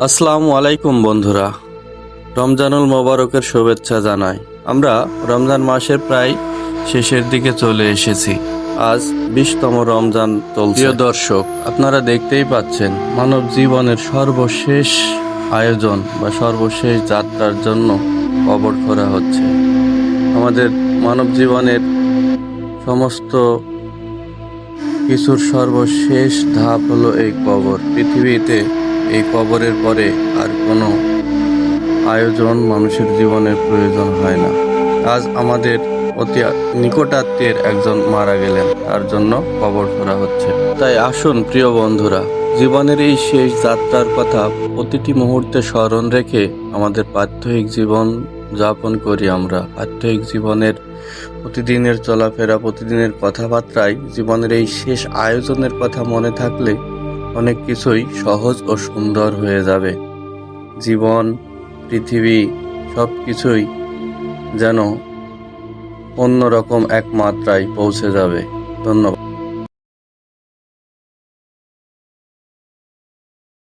আসসালামু আলাইকুম বন্ধুরা। রমজানুল মোবারকের শুভেচ্ছা জানাই। আমরা রমজান মাসের প্রায় শেষের দিকে চলে এসেছি। আজ বিশতম রমজান চলছে। দর্শক, আপনারা দেখতেই পাচ্ছেন মানব জীবনের সর্বশেষ আয়োজন বা সর্বশেষ যাত্রার জন্য কবর করা হচ্ছে। আমাদের মানব জীবনের সমস্ত কিছুর সর্বশেষ ধাপ হলো এই কবর। পৃথিবীতে এই কবরের পরে আর কোনো আয়োজন মানুষের জীবনের প্রয়োজন হয় না। আজ আমাদের অতি নিকটাত্মীয়ের একজন মারা গেলেন, তার জন্য কবর করা হচ্ছে। তাই আসুন, প্রিয় বন্ধুরা, জীবনের এই শেষ যাত্রার কথা প্রতিটি মুহূর্তে স্মরণ রেখে আমাদের প্রাত্যহিক জীবন যাপন করি আমরা। প্রাত্যহিক জীবনের প্রতিদিনের চলাফেরা, প্রতিদিনের কথাবার্তায় জীবনের এই শেষ আয়োজনের কথা মনে থাকলে অনেক কিছুই সহজ ও সুন্দর হয়ে যাবে। জীবন, পৃথিবী সব কিছুই যেন অন্যরকম এক মাত্রায় পৌঁছে যাবে। ধন্যবাদ।